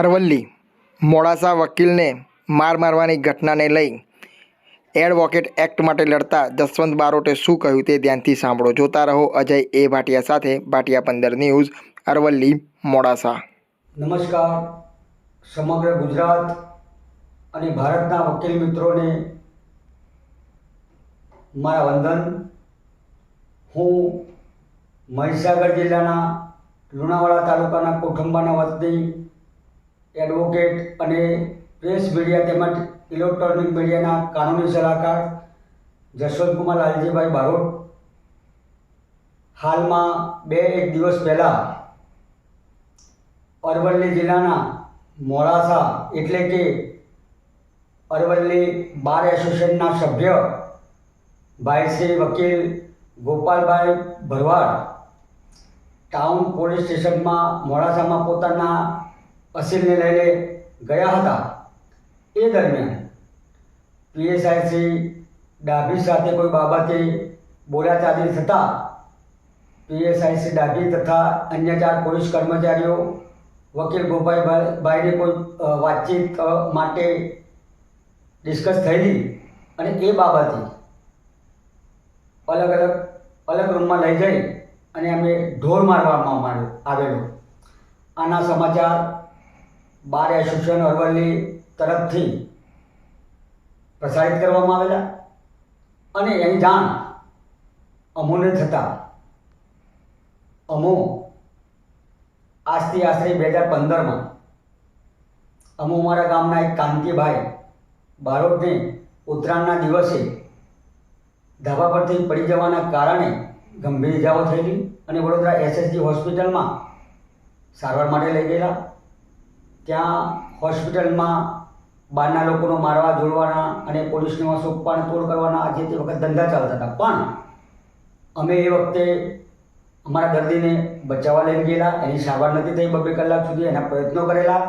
અરવલ્લી મોડાસા વકીલને માર મારવાની ઘટનાને લઈ એડવોકેટ એક્ટ માટે લડતા જસવંત બારોટે શું કહ્યું તે ધ્યાનથી સાંભળો. જોતા રહો અજય એ ભાટિયા સાથે ભાટિયા પંદર ન્યૂઝ, અરવલ્લી, મોડાસા. નમસ્કાર. સમગ્ર ગુજરાત અને ભારતના વકીલ મિત્રોને મારા વંદન. હું મહીસાગર જિલ્લાના લુણાવાડા તાલુકાના કોઠંબાના વતની એડવોકેટ અને પ્રેસ મીડિયા તેમજ ઇલેક્ટ્રોનિક મીડિયાના કાનૂની સલાહકાર જશવંતકુમાર લાલજીભાઈ બારોટ. હાલમાં બે એક દિવસ પહેલાં અરવલ્લી જિલ્લાના મોડાસા એટલે કે અરવલ્લી બાર એસોસિએશનના સભ્ય ભાઈ શ્રી વકીલ ગોપાલભાઈ ભરવાડ ટાઉન પોલીસ સ્ટેશનમાં મોડાસામાં પોતાના અસીલને લઈને ગયા હતા. એ દરમિયાન પીએસઆઈ શ્રી ડાભી સાથે કોઈ બાબતે બોલાચાલી થતાં પીએસઆઈ શ્રી ડાભી તથા અન્ય ચાર પોલીસ કર્મચારીઓ, વકીલ ગોપાલભાઈ ભાઈને કોઈ વાતચીત માટે ડિસ્કસ થયેલી અને એ બાબતે અલગ અલગ અલગ રૂમમાં લઈ જઈ અને અમે ઢોર મારવામાં આવેલો. આના સમાચાર બાર એસોસિએશન અરવલ્લી તરફથી પ્રસારિત કરવામાં આવેલા અને એની જાણ અમોને થતાં અમો આજથી આશરે બે હજાર પંદરમાં અમો અમારા ગામના એક કાંતિભાઈ બારોટને ઉત્તરાયણના દિવસે ધાબા પરથી પડી જવાના કારણે ગંભીર ઇજાઓ થયેલી અને વડોદરા એસએસજી હોસ્પિટલમાં સારવાર માટે લઈ ગયેલા. ત્યાં હોસ્પિટલમાં બહારના લોકોનો મારવા જોડવાના અને પોલીસનો શોખ પણ તોડ કરવાના જે તે વખત ધંધા ચાલતા હતા. પણ અમે એ વખતે અમારા દર્દીને બચાવવા લઈને ગયેલા, એની સારવાર નથી થઈ બબે કલાક સુધી, એના પ્રયત્નો કરેલા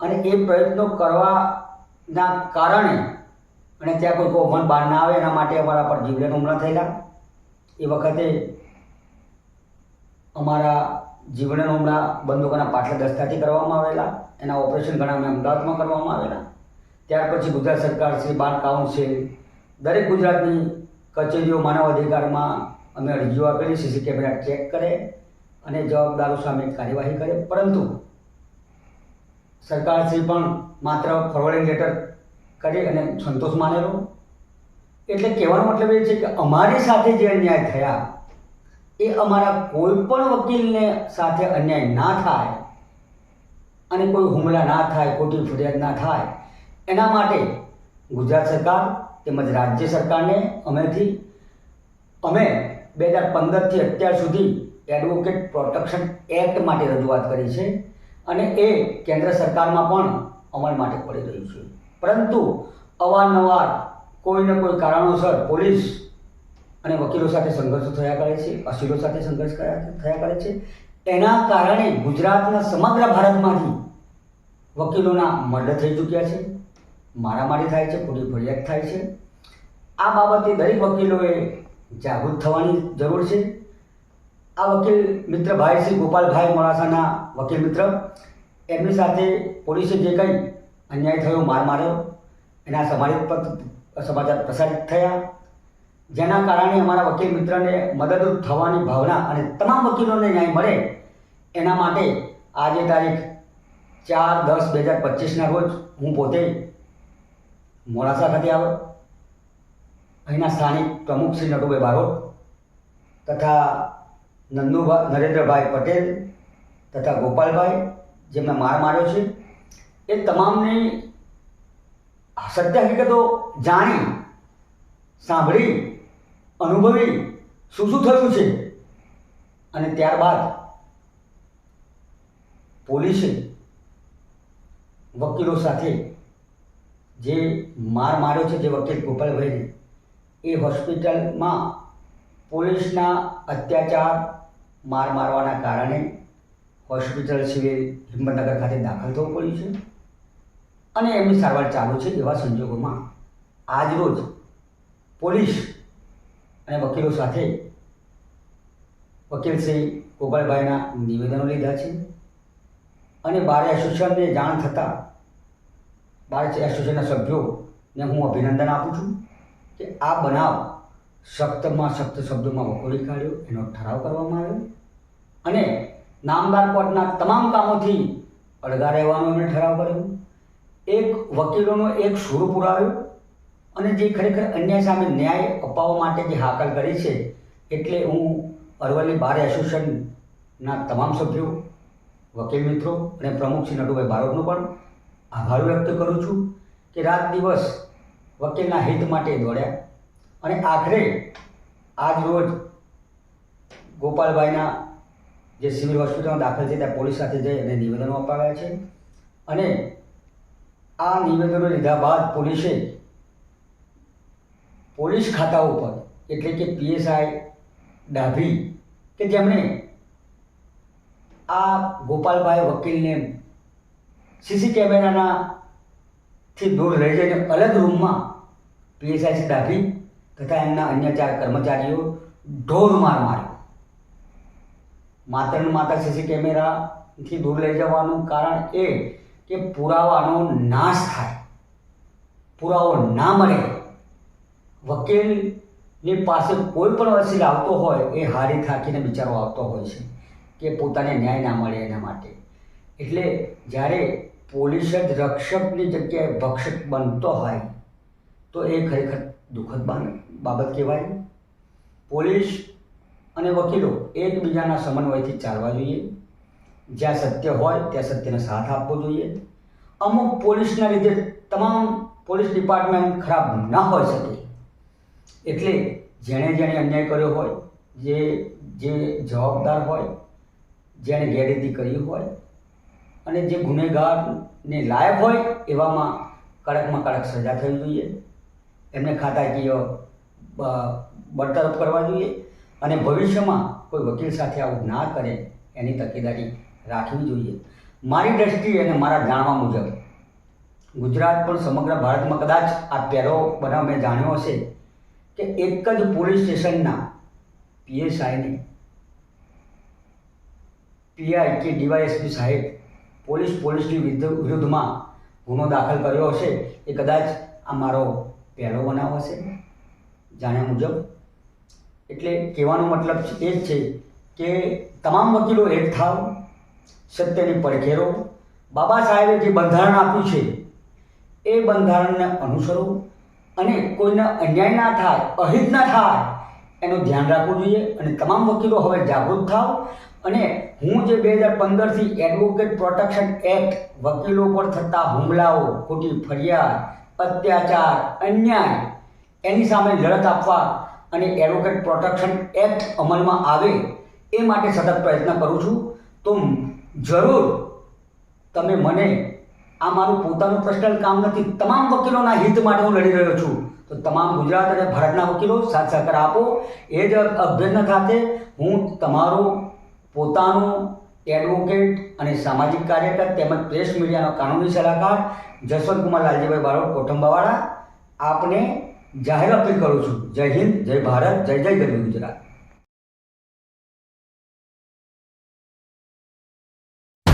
અને એ પ્રયત્નો કરવાના કારણે અને ત્યાં કોઈ કૌભાંડ બહાર ના આવે એના માટે અમારા પર જીવલેણ હુમલા થયેલા. એ વખતે અમારા જીવલેણ હુમલા બંદૂકોના પાટલા દસ્તાથી કરવામાં આવેલા, એના ઓપરેશન ઘણા અમે અમદાવાદમાં કરવામાં આવેલા. ત્યાર પછી ગુજરાત સરકાર શ્રી બાર કાઉન્સિલ, દરેક ગુજરાતની કચેરીઓ માનવ અધિકારમાં અમે અરજીઓ આપેલી, સીસી કેમેરા ચેક કરે અને જવાબદારો સામે કાર્યવાહી કરે. પરંતુ સરકારશ્રી પણ માત્ર ફોરવર્ડિંગ લેટર કરી અને સંતોષ માનેલો. એટલે કહેવાનો મતલબ એ છે કે અમારી સાથે જે અન્યાય થયા એ અમારા કોઈ પણ વકીલને સાથે અન્યાય ના થાય અને કોઈ હુમલા ના થાય, ખોટી ફરિયાદ ના થાય, એના માટે ગુજરાત સરકાર તેમજ રાજ્ય સરકારને અમેથી, અમે બે હજાર પંદરથી અત્યાર સુધી એડવોકેટ પ્રોટેક્શન એક્ટ માટે રજૂઆત કરી છે અને એ કેન્દ્ર સરકારમાં પણ અમલ માટે પડી રહ્યું છે. પરંતુ અવારનવાર કોઈને કોઈ કારણોસર પોલીસ અને વકીલો સાથે સંઘર્ષો થયા કરે છે અસીરો સાથે સંઘર્ષ થયા કરે છે. એના કારણે ગુજરાતના સમગ્ર ભારતમાંથી વકીલોના મર્ડર થઈ ચૂક્યા છે, મારામારી થાય છે ખોટી ફરિયાદ થાય છે. આ બાબતે દરેક વકીલોએ જાગૃત થવાની જરૂર છે. આ વકીલ મિત્ર ભાઈ શ્રી ગોપાલભાઈ મોડાસાના વકીલ મિત્ર, એમની સાથે પોલીસે જે કંઈ અન્યાય થયો, માર માર્યો, એના સમાજ પર સમાચાર પ્રસારિત થયા. જેના કારણે અમારા વકીલ મિત્રને મદદરૂપ થવાની ભાવના અને તમામ વકીલોને ન્યાય મળે, એના માટે આજે તારીખ ચાર દસ બે હજાર પચીસના રોજ હું પોતે મોડાસા ખાતે આવ્યો. અહીંના સ્થાનિક પ્રમુખ શ્રી નટુભાઈ બારોટ તથા નંદુભાઈ નરેન્દ્રભાઈ પટેલ તથા ગોપાલભાઈ જેમને માર માર્યો છે. એ તમામની સત્ય હકીકતો જાણી, સાંભળી અનુભવી શું શું થયું છે? અને ત્યારબાદ પોલીસે વકીલો સાથે જે માર માર્યો છે, જે વકીલ ગોપાલભાઈને, એ હોસ્પિટલમાં પોલીસના અત્યાચાર માર મારવાના કારણે હોસ્પિટલ સિવિલ હિંમતનગર ખાતે દાખલ થવું પડ્યું છે. અને એમની સારવાર ચાલુ છે એવા સંજોગોમાં આજરોજ પોલીસ અને વકીલો સાથે વકીલ શ્રી ગોપાલભાઈના નિવેદનો લીધા છે. અને બાર એસોસિએશનને જાણ થતાં બાર એસોસિએશનના સભ્યોને હું અભિનંદન આપું છું કે આ બનાવ સપ્તમાં સપ્ત શબ્દોમાં વખોડી કાઢ્યો, એનો ઠરાવ કરવામાં આવ્યો અને નામદાર કોર્ટના તમામ કામોથી અળગા રહેવાનો એમણે ઠરાવ કર્યો. એક વકીલોનો એક સૂર પુરાવ્યો. અને જે ખરેખર અન્યાય સામે ન્યાય અપાવવા માટે જે હાકલ કરી છે, એટલે હું અરવલ્લી બાર એસોસિએશનના તમામ સભ્યો, વકીલ મિત્રો અને પ્રમુખ શ્રી નટુભાઈ બારોટનો પણ આભાર વ્યક્ત કરું છું કે રાત દિવસ વકીલના હિત માટે દોડ્યા. અને આખરે આજ રોજ ગોપાલભાઈના જે સિવિલ હોસ્પિટલમાં દાખલ છે ત્યાં પોલીસ સાથે જઈ અને નિવેદનો અપાવ્યા છે. અને આ નિવેદનો લીધા બાદ પોલીસે પોલીસ ખાતા ઉપર, એટલે કે પીએસઆઈ ડાભી, કે જેમણે આ ગોપાલભાઈ વકીલને સીસી કેમેરાના થી દૂર લઈ જઈને અલગ રૂમમાં પીએસઆઈ ડાભી તથા એમના અન્ય ચાર કર્મચારીઓ ઢોર માર માર્યો. માત્ર ને માત્ર સીસી કેમેરાથી દૂર લઈ જવાનું કારણ એ કે પુરાવાનો નાશ થાય. પુરાવો ના મળે. વકીલની પાસે કોઈ પણ વસીલ આવતો હોય એ હારી થાકીને બિચારો આવતો હોય છે કે પોતાને ન્યાય ના મળે એના માટે. એટલે જ્યારે પોલીસ જ રક્ષકની જગ્યાએ ભક્ષક બનતો હોય, તો એ ખરેખર દુઃખદ બાબત કહેવાય. પોલીસ અને વકીલો એકબીજાના સમન્વયથી ચાલવા જોઈએ. જ્યાં સત્ય હોય, ત્યાં સત્યને સાથ આપવો જોઈએ. અમુક પોલીસના લીધે તમામ પોલીસ ડિપાર્ટમેન્ટ ખરાબ ના હોઈ શકે. એટલે જેણે જેણે અન્યાય કર્યો હોય, જે જે જવાબદાર હોય, જેણે ગેરરીતિ કરી હોય, અને જે ગુનેગારને લાયક હોય, એવામાં કડકમાં કડક સજા થવી જોઈએ. એમને ખાતાકીય બરતરફ કરવા જોઈએ અને ભવિષ્યમાં કોઈ વકીલ સાથે આવું ના કરે એની તકેદારી રાખવી જોઈએ. મારી દ્રષ્ટિએ અને મારા જાણવા મુજબ, ગુજરાત પણ સમગ્ર ભારતમાં કદાચ આ પહેલો બનાવ મેં જાણ્યો હશે કે એક જ પોલીસ સ્ટેશનના પીએસઆઈને, પીઆઈ કે ડીવાયએસપી સાહેબ પોલીસ પોલીસની વિરુદ્ધમાં ગુનો દાખલ કર્યો હશે એ કદાચ આ મારો પહેલો બનાવ હશે જાણ્યા મુજબ. એટલે કહેવાનો મતલબ એ જ છે કે તમામ વકીલો એક થાવ, સત્યની પડખેરો. બાબા સાહેબે જે બંધારણ આપ્યું છે એ બંધારણને અનુસરો. અને કોઈને અન્યાય ના થાય, અહિત ના થાય, એનું ધ્યાન રાખવું જોઈએ અને તમામ વકીલો હવે જાગૃત થાવ અને હું જે બે હજાર પંદરથી એડવોકેટ પ્રોટેક્શન એક્ટ વકીલો પર થતા હુમલાઓ, ખોટી ફરિયાદ, અત્યાચાર, અન્યાય, એની સામે લડત આપવા અને એડવોકેટ પ્રોટેક્શન એક્ટ અમલમાં આવે એ માટે સતત પ્રયત્ન કરું છું. તો જરૂર તમે મને આ મારું પોતાનું પર્સનલ કામ નથી. તમામ વકીલોના હિત માટે હું લડી રહ્યો છું. તો તમામ ગુજરાત અને ભારતના વકીલો સાથ સહકાર આપો. એ જ અભ્યર્થના સાથે હું તમારું પોતાનું એડવોકેટ અને સામાજિક કાર્યકર તેમજ પ્રેસ મીડિયાનો કાનૂની સલાહકાર જસવંતકુમાર લાલજીભાઈ બારોટ કોઠંબાવાળા આપને જાહેર અપીલ કરું છું. જય હિન્દ, જય ભારત, જય જય ગરવી ગુજરાત.